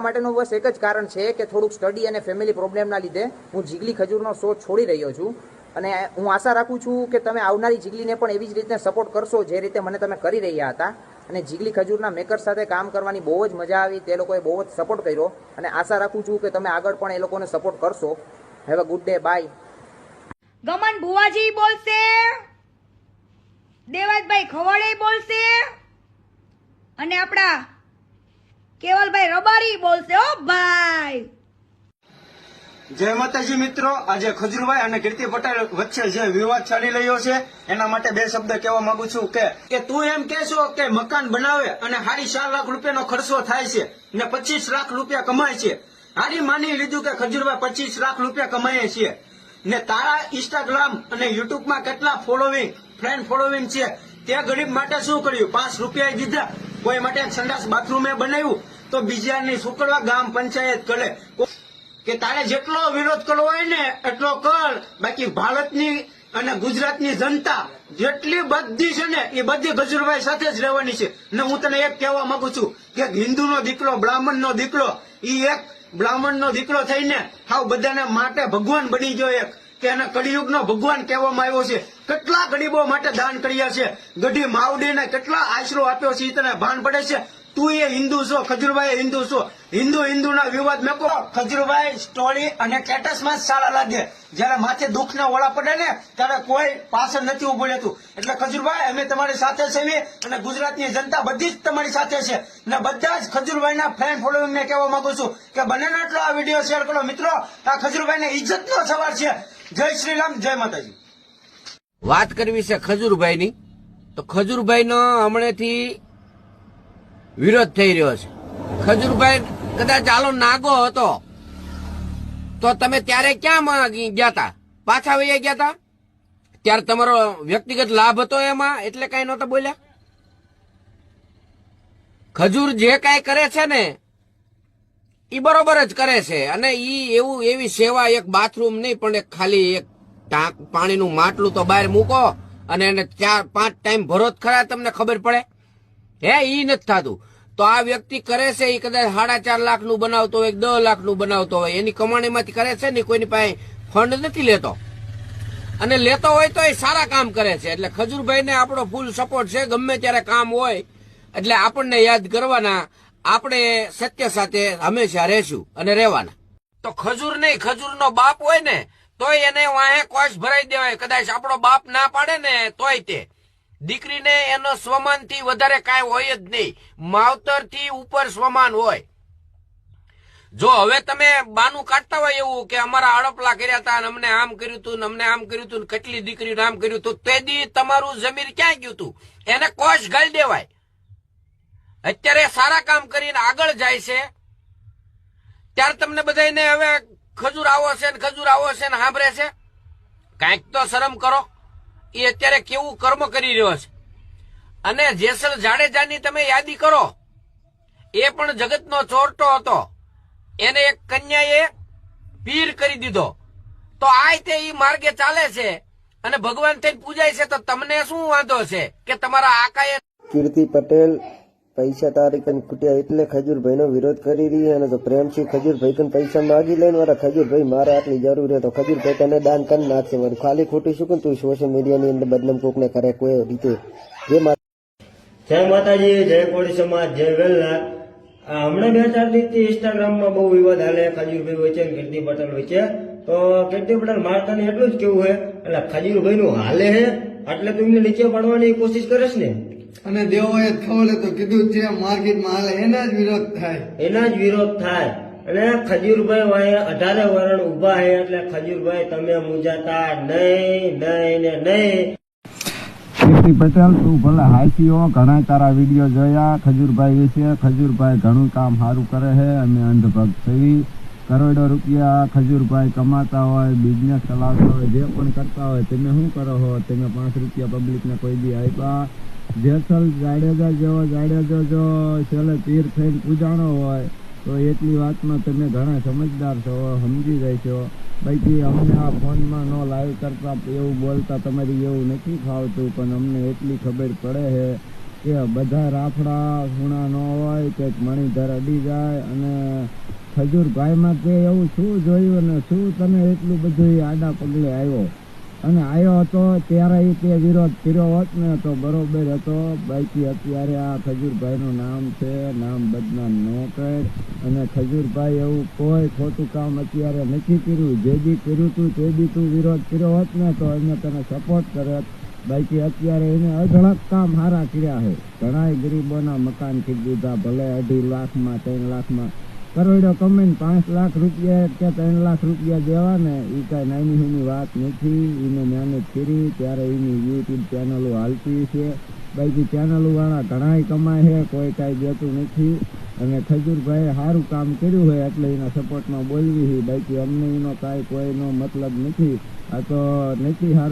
માટેનું બસ એક જ કારણ છે કે થોડુંક સ્ટડી અને ફેમિલી પ્રોબ્લેમના લીધે હું જીગલી ખજૂરનો શો છોડી રહ્યો છું. અને હું આશા રાખું છું કે તમે આવનારી જીગલીને પણ એવી જ રીતે સપોર્ટ કરશો જે રીતે મને તમે કરી રહ્યા હતા. અને જીગલી ખજૂરના મેકર સાથે કામ કરવાની બહુ જ મજા આવી, તે લોકોએ બહુ જ સપોર્ટ કર્યો. અને આશા રાખું છું કે તમે આગળ પણ એ લોકોને સપોર્ટ કરશો. Have a good day bye Gaman Bhuvaji બોલશે. દેવાજભાઈ ખવાડે બોલશે. અને આપણા કેવલભાઈ રબારી બોલશે. ઓ ભાઈ. જય માતાજી મિત્રો, આજે ખજુરભાઈ અને કીર્તિ પટેલ વચ્ચે જે વિવાદ ચાલી રહ્યો છે, એના માટે બે શબ્દ કહેવા માંગુ છું કે તું એમ કહેશો કે મકાન બનાવે અને સાડી ચાર લાખ રૂપિયાનો ખર્ચો થાય છે ને પચીસ લાખ રૂપિયા કમાય છે. હારી માની લીધું કે ખજુરભાઈ પચીસ લાખ રૂપિયા કમાય છે. ને તારા ઇન્સ્ટાગ્રામ અને યુટ્યુબમાં કેટલા ફોલોવિંગ ફ્રેન્ડ ફોલોવિંગ છે? તે ગરીબ માટે શું કર્યું? પાંચ રૂપિયા દીધા. કોઈ માટે સંડાસ બાથરૂમે બનાવ્યું? તો બીજાની સુકડવા ગામ પંચાયત કરે. કે તારે જેટલો વિરોધ કરવો હોય ને એટલો કર. બાકી ભારતની અને ગુજરાતની જનતા જેટલી બધી છે ને એ બધી ગજુરભાઈ સાથે જ રહેવાની છે. ને હું તને એક કહેવા માંગુ છું કે હિન્દુનો દીકરો, બ્રાહ્મણનો દીકરો એ એક બ્રાહ્મણનો દીકરો થઈને હાવ બધાને માટે ભગવાન બની ગયો એક. કે એને કળિયુગનો ભગવાન કહેવામાં આવ્યો છે. કેટલા ગરીબો માટે દાન કર્યા છે. ગઢી માવડીને કેટલા આશરો આપ્યો છે એ તને ભાન પડે છે. તું એ હિન્દુ છો, ખજુરભાઈ હિન્દુ છો. હિન્દુ હિન્દુના વિવાદ મેકો. ખજુરભાઈ સ્ટોરી અને કેટસમાં જ સારા લાગે. જયારે માથે દુઃખના ઓળા પડે ને, ત્યારે કોઈ પાછળ નથી ઉભું રહેતું. એટલે ખજુરભાઈ, અમે તમારી સાથે છીએ અને ગુજરાતની જનતા બધી જ તમારી સાથે છે. અને બધા જ ખજુરભાઈના ફ્રેન્ડ ફોલોઈંગ ને કહેવા માંગુ છું કે બને એટલો આ વીડિયો શેર કરો. મિત્રો, આ ખજુરભાઈને ઇજ્જતનો સવાલ છે. જય શ્રી રામ જય માતાજી. વાત કરવી છે ખજૂરભાઈની. તો ખજૂરભાઈનો હમણેથી વિરોધ થઈ રહ્યો છે. ખજૂરભાઈ કદાચ આલો નાગો હતો, તો તમે ત્યારે ક્યાં ગયા હતા પાછા વૈયા ગયા હતા ત્યારે તમારો વ્યક્તિગત લાભ હતો એમાં, એટલે કઈ નહોતા બોલ્યા? ખજૂર જે કાંઈ કરે છે ને એ બરોબર જ કરે છે. અને ઈ એવું, એવી સેવા એક બાથરૂમ નહીં, પણ એક ખાલી એક ટાંક પાણીનું માટલું તો બહાર મૂકો અને એને ચાર પાંચ ટાઈમ ભરો ખરા, તમને ખબર પડે? હે, ઈ નથી થતું. તો આ વ્યક્તિ કરે છે એ કદાચ સાડા ચાર લાખનું બનાવતો હોય દસ લાખનું બનાવતો હોય, એની કમાણીમાંથી કરે છે ને કોઈની પાસે ફંડ નથી લેતો. અને લેતો હોય તો એ સારા કામ કરે છે. એટલે ખજૂરભાઈને આપણો ફૂલ સપોર્ટ છે, ગમે ત્યારે કામ હોય, એટલે આપણને યાદ કરવાના, આપણે સત્ય સાથે હંમેશા રહેશું અને રહેવાના. તો ખજૂર નહીં, ખજૂરનો બાપ હોય ને, તોય એને વાહે કોશ ભરાઈ દેવાય. કદાચ આપણો બાપ ના પાડે ને, તોય તે. દીકરીને એનો સ્વમાનથી વધારે કાંઈ હોય જ નહીં. માવતરથી ઉપર સ્વમાન હોય. જો હવે તમે બાનું કાઢતા હોય એવું કે અમારા અડપલા કર્યા હતા અને અમને આમ કર્યું હતું અમને આમ કર્યું હતું કેટલી દીકરીને આમ કર્યું હતું, તે દી તમારું જમીર ક્યાં ગયું હતું? એને કોષ ગાળી દેવાય. અત્યારે સારા કામ કરીને આગળ જાય છે. ત્યારે તમને બધાને હવે ખજૂર આવો છે ને ખજૂર આવો છે ને સાંભળે છે? કાંઈક તો શરમ કરો. એ અત્યારે કેવું કર્મ કરી રહ્યો છે? અને જેસલ જાડેજાની તમે યાદી કરો. એ પણ જગતનો ચોરટો હતો. એને એક કન્યાએ પીર કરી દીધો. તો આ તે એ માર્ગે ચાલે છે અને ભગવાન થઈને પૂજાય છે તો તમને શું વાંધો છે કે તમારા આકાએ કીર્તિ પટેલ પૈસા તારી કન ખૂટ્યા એટલે ખજૂરભાઈનો વિરોધ કરી રહી અને તો પ્રેમસિંહ ખજૂરભાઈ કન પૈસા માગી લઈને મારા ખજૂરભાઈ મારે આટલી જરૂર છે તો ખજૂરભાઈ તને દાન કરી નાખશે. મારું ખાલી ખોટી શું કે તું સોશિયલ મીડિયાની અંદર બદનામ કોકને કરે કોઈ રીતે? જે જય માતાજી, જય કોળી સમાજ, જય વેલનાથ હમણાં બે ચાર દિવસથી ઇન્સ્ટાગ્રામમાં બહુ વિવાદ હાલે, ખજૂરભાઈ છે અને કીર્તિ પટેલ છે તો કીર્તિ પટેલ મારતાને એટલું જ કેવું છે? એટલે ખજૂરભાઈ નું હાલે છે? એટલે તું એમને નીચે પાડવાની કોશિશ કરે છે ને? અને દેવોએ ખવલે તો કીધું જે માર્કેટમાં હાલે એના જ વિરોધ થાય. એના જ વિરોધ થાય. અને ખજૂરભાઈ વાંહે અઢારે વરણ ઊભા હે એટલે ખજૂરભાઈ તમે મુંજાતા નહીં નહીં ને નહીં. કીર્તિ પટેલ તું ભલે હાઈસીઓ ઘણા તારા વીડિયો જોયા. ખજૂરભાઈ વિશે ખજૂરભાઈ ઘણું કામ સારું કરે છે અમે અંધભક્ત થઈ કરોડો રૂપિયા ખજૂરભાઈ કમાતા હોય બિઝનેસ ચલાવતા હોય જે પણ કરતા હોય તમે શું કરો છો? તમે પાંચ રૂપિયા પબ્લિકને કોઈ દી આપ્યા. જેસલ જાડેજા જેવો જાડેજો જો છેલ્લે પીર થઈને પૂજાણો હોય, તો એટલી વાતમાં તમે ઘણા સમજદાર છો, સમજી જાય છો. બાકી અમને આ ફોનમાં ન લાઈવ કરતા એવું બોલતા તમારી એવું નથી ફાવતું, પણ અમને એટલી ખબર પડે છે કે બધા રાફડા ખૂણા ન હોય કે મણીધર અડી જાય અને ખજૂરભાઈમાં તે એવું શું જોયું અને શું તમે એટલું બધું આડા પગલે આવ્યો? અને આવ્યો હતો ત્યારે તે વિરોધ કર્યો હોત ને તો બરોબર હતો. બાકી અત્યારે આ ખજૂરભાઈનું નામ છે, નામ બદનામ ન કર. અને ખજૂરભાઈ એવું કોઈ ખોટું કામ અત્યારે નથી કર્યું. જે બી કર્યું તું, તે બી તું વિરોધ કર્યો હોત ને તો એને તને સપોર્ટ કરે બાકી અત્યારે એને અઢળક કામ સારા કર્યા છે. ઘણા ગરીબોના મકાન કરી દીધા ભલે અઢી લાખમાં, ત્રણ લાખમાં કરોડો કમાઈને પાંચ લાખ રૂપિયા કે ત્રણ લાખ રૂપિયા દેવા ને એ કાંઈ નાની નાની વાત નથી. એને મહેનત કરી ત્યારે એની યુટ્યુબ ચેનલો હાલતી છે. બાકી ચેનલો વાળા ઘણાય કમાય છે, કોઈ કાંઈ દેતું નથી. અને ખજૂરભાઈએ સારું કામ કર્યું હોય, એટલે એના સપોર્ટમાં બોલવી છે. બાકી અમને એનો કાંઈ કોઈનો મતલબ નથી. આ તો નથી સારું